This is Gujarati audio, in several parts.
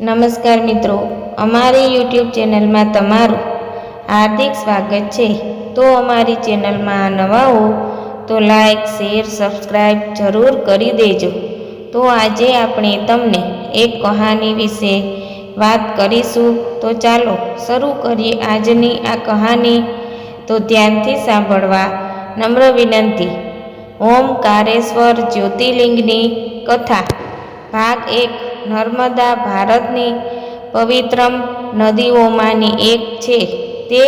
નમસ્કાર મિત્રો, અમારી યુટ્યુબ ચેનલમાં તમારું હાર્દિક સ્વાગત છે. તો અમારી ચેનલમાં નવા હો, તો લાઈક, શેર સબસ્ક્રાઈબ જરૂર કરી દેજો. તો આજે આપણે તમને એક કહાની વિશે વાત કરીશું. તો ચાલો શરૂ કરીએ આજની આ કહાની. તો ધ્યાનથી સાંભળવા નમ્ર વિનંતી. ઓમકારેશ્વર જ્યોતિર્લિંગની કથા, ભાગ એક. નર્મદા ભારતની પવિત્રમ નદીઓમાંની એક છે. તે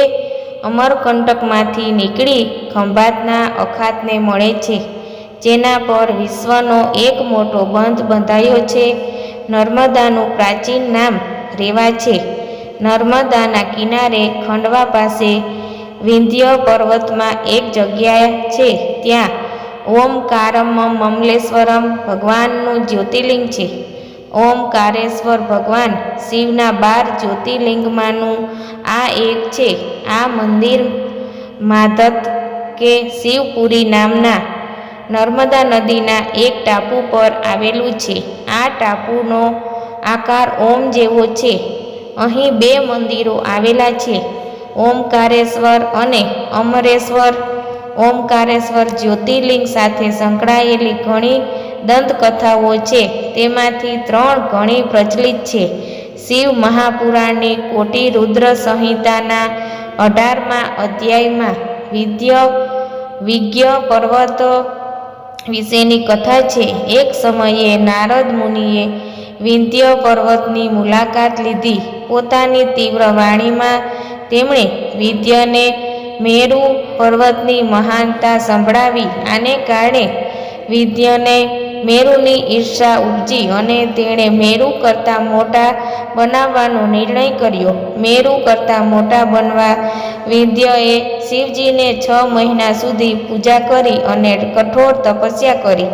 અમરકંટકમાંથી નીકળી ખંભાતના અખાતને મળે છે, જેના પર વિશ્વનો એક મોટો બંધ બંધાયો છે. નર્મદાનું પ્રાચીન નામ રેવા છે. નર્મદાના કિનારે ખંડવા પાસે વિંધ્ય પર્વતમાં એક જગ્યા છે. ત્યાં ઓમકારમ મમલેશ્વરમ ભગવાનનું જ્યોતિર્લિંગ છે. ઓમકારેશ્વર ભગવાન શિવના બાર જ્યોતિર્લિંગમાંનું આ એક છે. આ મંદિર માધત કે શિવપુરી નામના નર્મદા નદીના એક ટાપુ પર આવેલું છે. આ ટાપુનો આકાર ઓમ જેવો છે. અહીં બે મંદિરો આવેલા છે. ઓમકારેશ્વર અને અમરેશ્વર. ઓમકારેશ્વર જ્યોતિર્લિંગ સાથે સંકળાયેલી ઘણી દંતકથાઓ છે. તેમાંથી ત્રણ ઘણી પ્રચલિત છે. શિવ મહાપુરાણની કોટી રુદ્ર સંહિતાના અઢારમા અધ્યાયમાં વિદ્ય, વિજ્ઞ પર્વત વિશેની કથા છે. એક સમયે નારદ મુનિએ વિંધ્ય પર્વતની મુલાકાત લીધી. પોતાની તીવ્ર વાણીમાં તેમણે વિદ્યને મેરુ પર્વતની મહાનતા સંભળાવી. આને કારણે વિદ્યને મેરુની ઈર્ષા ઉપજી અને તેણે મેરુ કરતાં મોટા બનાવવાનો નિર્ણય કર્યો. મેરુ કરતાં મોટા બનવા વિદ્યએ શિવજીને છ મહિના સુધી પૂજા કરી અને કઠોર તપસ્યા કરી.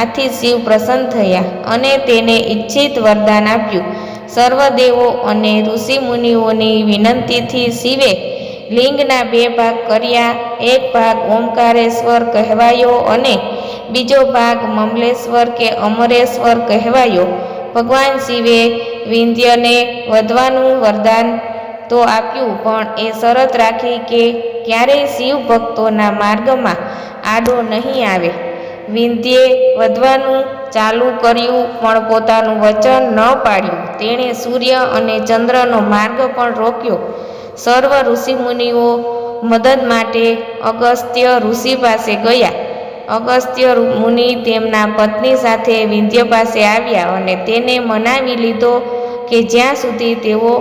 આથી શિવ પ્રસન્ન થયા અને તેને ઈચ્છિત વરદાન આપ્યું. સર્વદેવો અને ઋષિમુનિઓની વિનંતીથી શિવે લિંગના બે ભાગ કર્યા. એક ભાગ ઓમકારેશ્વર કહેવાયો અને બીજો ભાગ મમલેશ્વર કે અમરેશ્વર કહેવાયો. ભગવાન શિવે વિંધ્યને વધવાનું વરદાન તો આપ્યું, પણ એ શરત રાખી કે ક્યારેય શિવ ભક્તોના માર્ગમાં આડો નહીં આવે. વિંધ્યે વધવાનું ચાલુ કર્યું, પણ પોતાનું વચન ન પાડ્યું. તેણે સૂર્ય અને ચંદ્રનો માર્ગ પણ રોક્યો. સર્વ ઋષિમુનિઓ મદદ માટે અગસ્ત્ય ઋષિ પાસે ગયા. અગસ્ત્ય મુનિ તેમના પત્ની સાથે વિંધ્ય પાસે આવ્યા અને તેને મનાવી લીધો કે જ્યાં સુધી તેઓ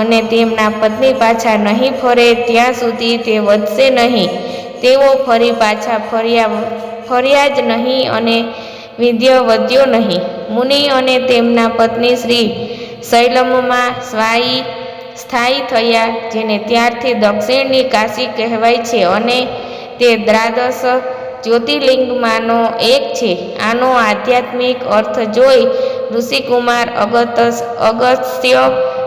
અને તેમના પત્ની પાછા નહીં ફરે, ત્યાં સુધી તે વધશે નહીં. તેઓ ફરી પાછા ફર્યા ફર્યા જ નહીં અને વિંધ્ય વધ્યો નહીં. મુનિ અને તેમના પત્ની શ્રી શૈલમમાં સ્વાઈ, સ્થાયી થયા, જેને ત્યારથી દક્ષિણની કાશી કહેવાય છે અને તે દ્રાદશ જ્યોતિર્લિંગમાંનો એક છે. આનો આધ્યાત્મિક અર્થ જોઈ ઋષિકુમાર અગતસ, અગસ્ત્ય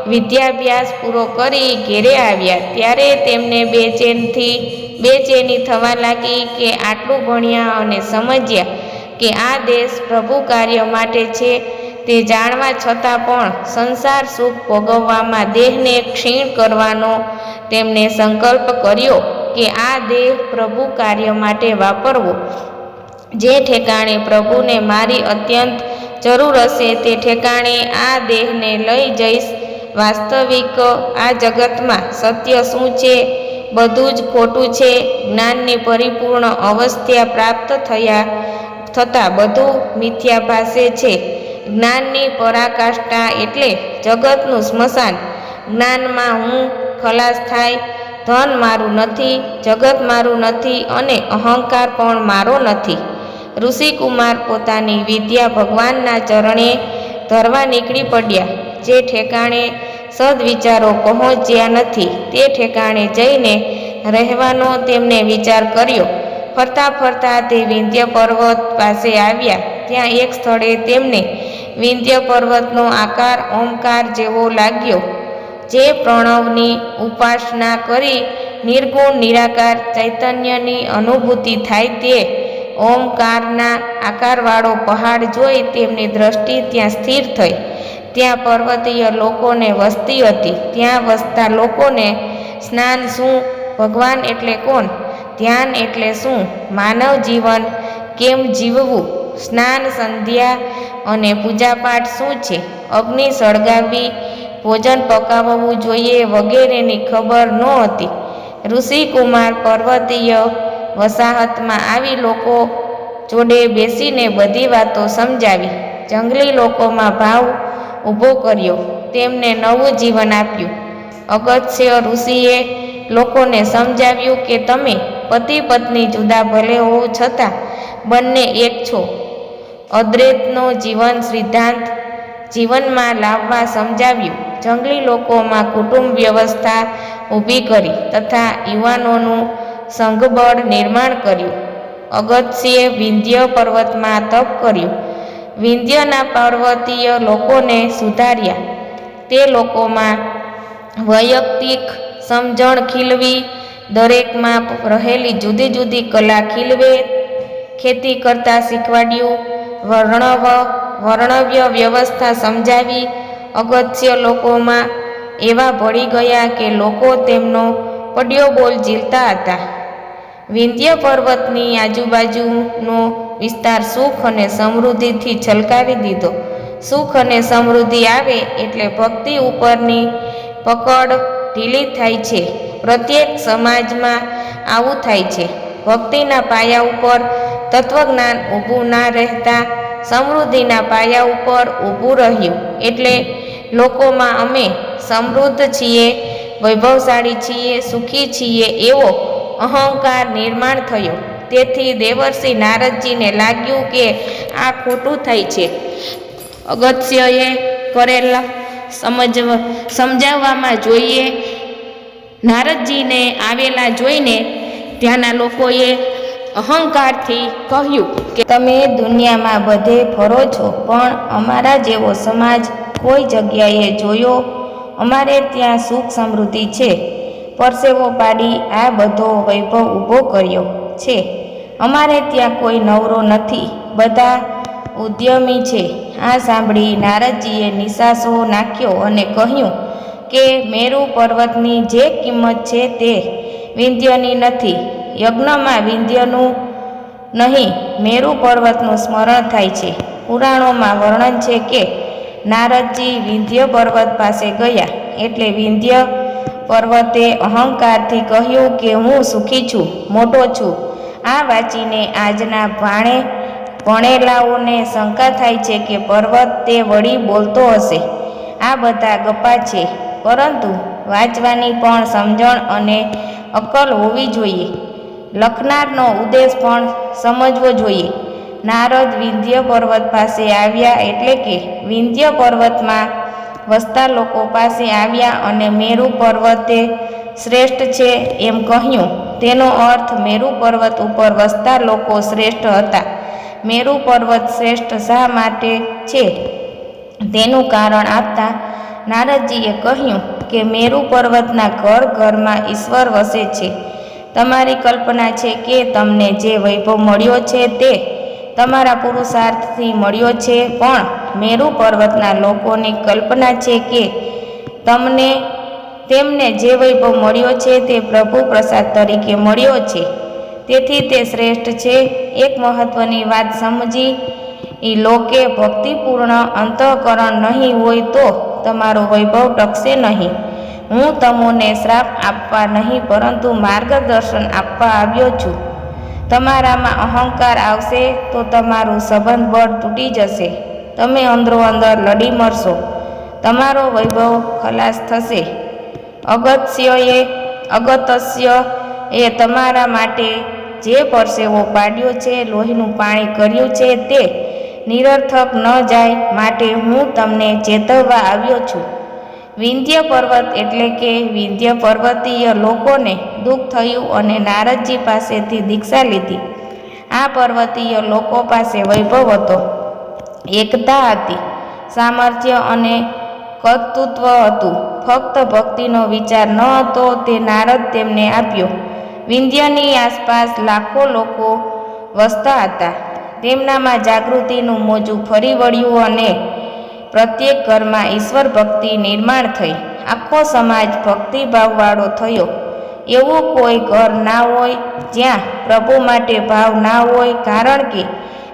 વિદ્યાભ્યાસ પૂરો કરી ઘેરે આવ્યા. ત્યારે તેમને બેચેનથી બેચેની થવા લાગી કે આટલું ભણ્યા અને સમજ્યા કે આ દેશ પ્રભુ કાર્ય માટે છે તે જાણવા છતાં પણ સંસાર સુખ ભોગવવામાં દેહને ક્ષીણ કરવાનો તેમણે સંકલ્પ કર્યો. કે આ દેહ પ્રભુ કાર્ય માટે વાપરવો. જે ઠેકાણે પ્રભુને મારી અત્યંત જરૂર હશે તે ઠેકાણે આ દેહને લઈ જઈશ. વાસ્તવિક આ જગતમાં સત્ય શું છે? બધું જ ખોટું છે. જ્ઞાનની પરિપૂર્ણ અવસ્થા પ્રાપ્ત થયા થતાં બધું મિથ્યા ભાષે છે. જ્ઞાનની પરાકાષ્ઠા એટલે જગતનું સ્મશાન. જ્ઞાનમાં હું ખલાસ થાય ધન મારું નથી, જગત મારું નથી અને અહંકાર પણ મારો નથી. ઋષિકુમાર પોતાની વિદ્યા ભગવાનના ચરણે ધરવા નીકળી પડ્યા. જે ઠેકાણે સદવિચારો પહોંચ્યા નથી, તે ઠેકાણે જઈને રહેવાનો તેમને વિચાર કર્યો. ફરતા ફરતા તે વિંધ્ય પર્વત પાસે આવ્યા. ત્યાં એક સ્થળે તેમને વિંધ્ય પર્વતનો આકાર, ઓમકાર જેવો લાગ્યો. જે પ્રણવની ઉપાસના કરી નિર્ગુણ નિરાકાર ચૈતન્યની અનુભૂતિ થાય તે ઓમકારના આકારવાળો પહાડ જોઈ તેમની દ્રષ્ટિ ત્યાં સ્થિર થઈ. ત્યાં પર્વતીય લોકોને વસતી હતી. ત્યાં વસતા લોકોને સ્નાન શું? ભગવાન એટલે કોણ? ધ્યાન એટલે શું? માનવ જીવન કેમ જીવવું? સ્નાન, સંધ્યા અને પૂજાપાઠ શું છે? અગ્નિ સળગાવવી ભોજન પકાવવું જોઈએ વગેરેની ખબર નહોતી ઋષિકુમાર પર્વતીય વસાહતમાં આવી લોકો જોડે બેસીને બધી વાતો સમજાવી. જંગલી લોકોમાં ભાવ ઊભો કર્યો. તેમને નવું જીવન આપ્યું. અગત્ય ઋષિએ લોકોને સમજાવ્યું કે તમે પતિ પત્ની જુદા ભલે હોવ છતાં બંને એક છો. અદ્વૈતનો જીવન સિદ્ધાંત જીવનમાં લાવવા સમજાવ્યું. જંગલી લોકોમાં કુટુંબ વ્યવસ્થા ઊભી કરી તથા યુવાનોનું સંઘબળ નિર્માણ કર્યું. અગત્યે વિંધ્ય પર્વતમાં તપ કર્યું. વિંધ્યના પર્વતીય લોકોને સુધાર્યા. તે લોકોમાં વૈયક્તિક સમજણ ખીલવી દરેકમાં રહેલી જુદી જુદી કલા ખીલવે, ખેતી કરતા શીખવાડ્યું, વર્ણવ, વર્ણવ્ય વ્યવસ્થા સમજાવી અગત્ય લોકોમાં એવા ભળી ગયા કે લોકો તેમનો પડ્યો બોલ ઝીલતા હતા. વિંધ્ય પર્વતની આજુબાજુનો વિસ્તાર સુખ અને સમૃદ્ધિથી છલકાવી દીધો. સુખ અને સમૃદ્ધિ આવે એટલે ભક્તિ ઉપરની પકડ ઢીલી થાય છે. પ્રત્યેક સમાજમાં આવું થાય છે. ભક્તિના પાયા ઉપર તત્વજ્ઞાન ઊભું ના રહેતા સમૃદ્ધિના પાયા ઉપર ઊભું રહ્યું. એટલે લોકોમાં અમે સમૃદ્ધ છીએ, વૈભવશાળી છીએ, સુખી છીએ એવો અહંકાર નિર્માણ થયો. તેથી દેવર્ષિ નારદજીને લાગ્યું કે આ ખોટું થાય છે. અગત્યએ કરેલા સમજવ, સમજાવવામાં જોઈએ. નારદજીને આવેલા જોઈને ત્યાંના લોકોએ અહંકારથી કહ્યું કે, તમે દુનિયામાં બધે ફરો છો, પણ અમારા જેવો સમાજ કોઈ જગ્યાએ જોયો? અમારે ત્યાં સુખ સમૃદ્ધિ છે. પરસેવો પાડી આ બધો વૈભવ ઊભો કર્યો છે. અમારે ત્યાં કોઈ નવરો નથી. બધા ઉદ્યમી છે. આ સાંભળી નારદજીએ નિશાસો નાખ્યો અને કહ્યું કે, મેરુ પર્વતની જે કિંમત છે તે વિંધ્યની નથી. યજ્ઞમાં વિંધ્યનું નહીં. મેરુ પર્વતનું સ્મરણ થાય છે. પુરાણોમાં વર્ણન છે કે નારદજી વિંધ્ય પર્વત પાસે ગયા. એટલે વિંધ્ય પર્વતે અહંકારથી કહ્યું કે હું સુખી છું, મોટો છું. આ વાંચીને આજના ભાણે ભણેલાઓને શંકા થાય છે કે પર્વત તે વળી બોલતો હશે. આ બધા ગપ્પા છે, પરંતુ વાંચવાની પણ સમજણ અને અકલ હોવી જોઈએ. લખનારનો ઉદ્દેશ પણ સમજવો જોઈએ. નારદ વિંધ્ય પર્વત પાસે આવ્યા એટલે કે વિંધ્ય પર્વતમાં વસતા લોકો પાસે આવ્યા અને મેરુ પર્વતે શ્રેષ્ઠ છે એમ કહ્યું. તેનો અર્થ મેરુ પર્વત ઉપર વસતા લોકો શ્રેષ્ઠ હતા. મેરુ પર્વત શ્રેષ્ઠ શા માટે છે? તેનું કારણ આપતા નારદજીએ કહ્યું કે મેરુ પર્વતના ઘર ઘરમાં ઈશ્વર વસે છે. તમારી કલ્પના છે કે તમને જે વૈભવ મળ્યો છે તે તમારા પુરુષાર્થથી મળ્યો છે. પણ મેરુ પર્વતના લોકોની કલ્પના છે કે તમને, તેમને જે વૈભવ મળ્યો છે તે પ્રભુ પ્રસાદ તરીકે મળ્યો છે. તેથી તે શ્રેષ્ઠ છે. એક મહત્વની વાત સમજી. એ લોકે ભક્તિપૂર્ણ અંતઃકરણ નહીં હોય તો તમારો વૈભવ ટકશે નહીં. હું તમને શ્રાપ આપવા નહીં, પરંતુ માર્ગદર્શન આપવા આવ્યો છું. તમારામાં અહંકાર આવશે તો તમારું સંબંધ બળ તૂટી જશે. તમે અંદરો અંદર લડી મરશો. તમારો વૈભવ ખલાસ થશે. અગત્યએ અગત્ય એ તમારા માટે જે પરસેવો પાડ્યો છે, લોહીનું પાણી કર્યું છે તે નિરર્થક ન જાય માટે હું તમને ચેતવવા આવ્યો છું. વિંધ્ય પર્વત એટલે કે વિંધ્ય પર્વતીય લોકોને દુઃખ થયું અને નારદજી પાસેથી દીક્ષા લીધી. આ પર્વતીય લોકો પાસે વૈભવ હતો, એકતા હતી, સામર્થ્ય અને કર્તૃત્વ હતું. ફક્ત ભક્તિનો વિચાર ન હતો તે નારદ તેમને આપ્યો. વિંધ્યની આસપાસ લાખો લોકો વસતા હતા. તેમનામાં જાગૃતિનું મોજું ફરી વળ્યું અને પ્રત્યેક ઘરમાં ઈશ્વર ભક્તિ નિર્માણ થઈ. આખો સમાજ ભક્તિભાવવાળો થયો. એવું કોઈ ઘર ના હોય, જ્યાં પ્રભુ માટે ભાવ ના હોય, કારણ કે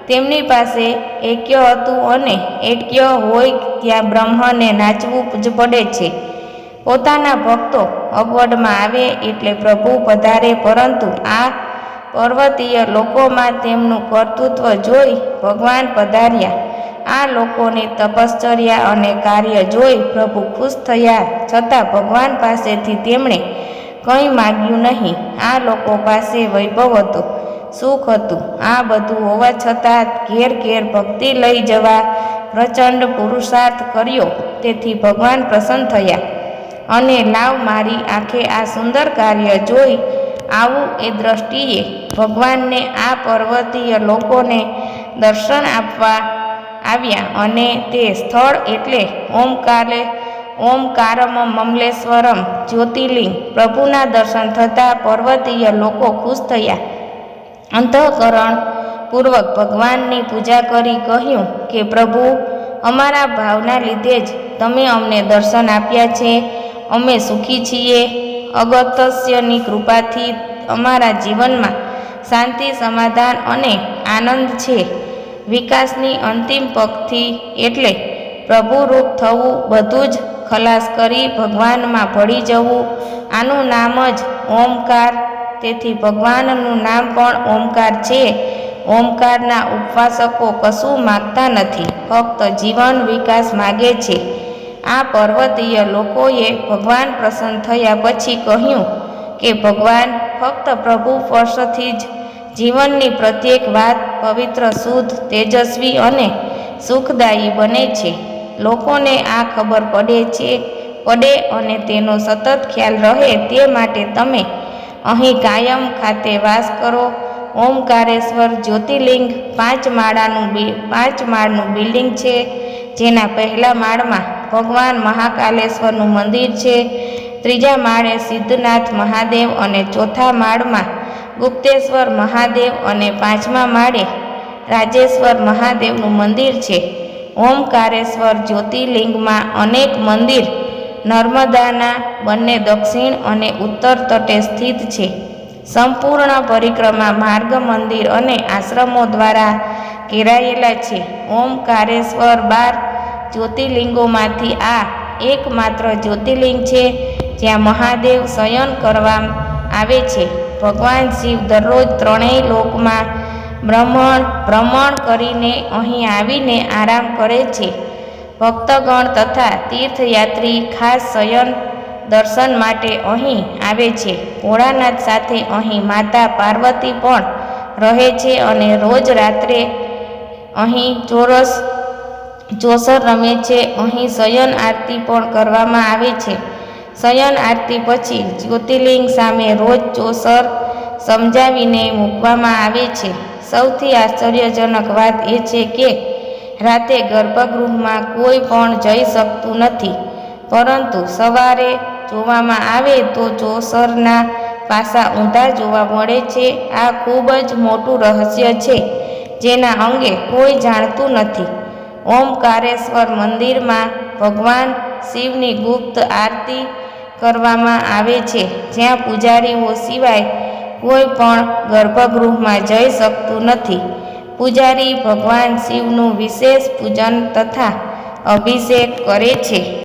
તેમની પાસે એક્ય હતું અને એક્ય હોય ત્યાં બ્રહ્મને નાચવું જ પડે છે. પોતાના ભક્તો અગવડમાં આવે એટલે પ્રભુ પધારે, પરંતુ આ પર્વતીય લોકોમાં તેમનું કર્તૃત્વ જોઈ ભગવાન પધાર્યા. આ લોકોની તપશ્ચર્યા અને કાર્ય જોઈ પ્રભુ ખુશ થયા. છતાં ભગવાન પાસેથી તેમણે કંઈ માગ્યું નહીં. આ લોકો પાસે વૈભવ હતો, સુખ હતું. આ બધું હોવા છતાં ઘેર ઘેર ભક્તિ લઈ જવા પ્રચંડ પુરુષાર્થ કર્યો. તેથી ભગવાન પ્રસન્ન થયા. અને લાવ મારી આંખે આ સુંદર કાર્ય જોઈ. આવું એ દ્રષ્ટિએ ભગવાનને આ પર્વતીય લોકોને દર્શન આપવા આવ્યા અને તે સ્થળ એટલે ઓમકારે ઓમકારમ મમલેશ્વરમ, જ્યોતિર્લિંગ. પ્રભુના દર્શન થતાં પર્વતીય લોકો ખુશ થયા. અંતઃકરણ પૂર્વક ભગવાનની પૂજા કરી કહ્યું કે, પ્રભુ, અમારા ભાવના લીધે જ તમે અમને દર્શન આપ્યા છે. અમે સુખી છીએ. અગત્યની કૃપાથી અમારા જીવનમાં શાંતિ, સમાધાન અને આનંદ છે. વિકાસની અંતિમ પગથી એટલે પ્રભુરૂપ થવું બધું જ ખલાસ કરી ભગવાનમાં ભળી જવું. આનું નામ જ ઓમકાર. તેથી ભગવાનનું નામ પણ ઓમકાર છે. ઓમકારના ઉપવાસકો કશું માગતા નથી. ફક્ત જીવન વિકાસ માગે છે. આ પર્વતીય લોકોએ ભગવાન પ્રસન્ન થયા પછી કહ્યું કે ભગવાન ફક્ત પ્રભુ સ્પર્શથી જ જીવનની પ્રત્યેક વાત પવિત્ર, શુદ્ધ, તેજસ્વી અને સુખદાયી બને છે. લોકોને આ ખબર પડે છે, પડે અને તેનો સતત ખ્યાલ રહે તે માટે તમે અહીં કાયમ ખાતે વાસ કરો. ઓમકારેશ્વર જ્યોતિર્લિંગ પાંચ માળાનું બિલ પાંચ માળનું બિલ્ડિંગ છે, જેના પહેલા માળમાં ભગવાન મહાકાલેશ્વરનું મંદિર છે. ત્રીજા માળે સિદ્ધનાથ મહાદેવ અને ચોથા માળમાં ગુપ્તેશ્વર મહાદેવ અને પાંચમા માળે રાજેશ્વર મહાદેવનું મંદિર છે. ઓમકારેશ્વર જ્યોતિર્લિંગમાં અનેક મંદિર નર્મદાના બંને દક્ષિણ અને ઉત્તર તટે સ્થિત છે. સંપૂર્ણ પરિક્રમા માર્ગ મંદિર અને આશ્રમો દ્વારા ઘેરાયેલા છે. ઓમકારેશ્વર બાર જ્યોતિર્લિંગોમાંથી આ એકમાત્ર જ્યોતિર્લિંગ છે જ્યાં મહાદેવ શયન કરવા આવે છે. ભગવાન શિવ દરરોજ ત્રણેય લોકમાં ભ્રમણ ભ્રમણ કરીને અહીં આવીને આરામ કરે છે. ભક્તગણ તથા તીર્થયાત્રી ખાસ શયન દર્શન માટે અહીં આવે છે. ભોળાનાથ સાથે અહીં માતા પાર્વતી પણ રહે છે અને રોજ રાત્રે અહીં ચોરસ, ચોસર રમે છે. અહીં શયન આરતી પણ કરવામાં આવે છે. શયન આરતી પછી જ્યોતિર્લિંગ સામે રોજ ચોસર સમજાવીને મૂકવામાં આવે છે. સૌથી આશ્ચર્યજનક વાત એ છે કે રાતે ગર્ભગૃહમાં કોઈ પણ જઈ શકતું નથી. પરંતુ સવારે જોવામાં આવે તો ચોસરના પાસા ઊંધા જોવા મળે છે. આ ખૂબ જ મોટું રહસ્ય છે, જેના અંગે કોઈ જાણતું નથી. ઓમકારેશ્વર મંદિરમાં ભગવાન શિવની ગુપ્ત આરતી કરવામાં આવે છે. જ્યાં પૂજારીઓ સિવાય કોઈ પણ ગર્ભગૃહમાં જઈ શકતું નથી. પૂજારી ભગવાન શિવનું વિશેષ પૂજન તથા અભિષેક કરે છે.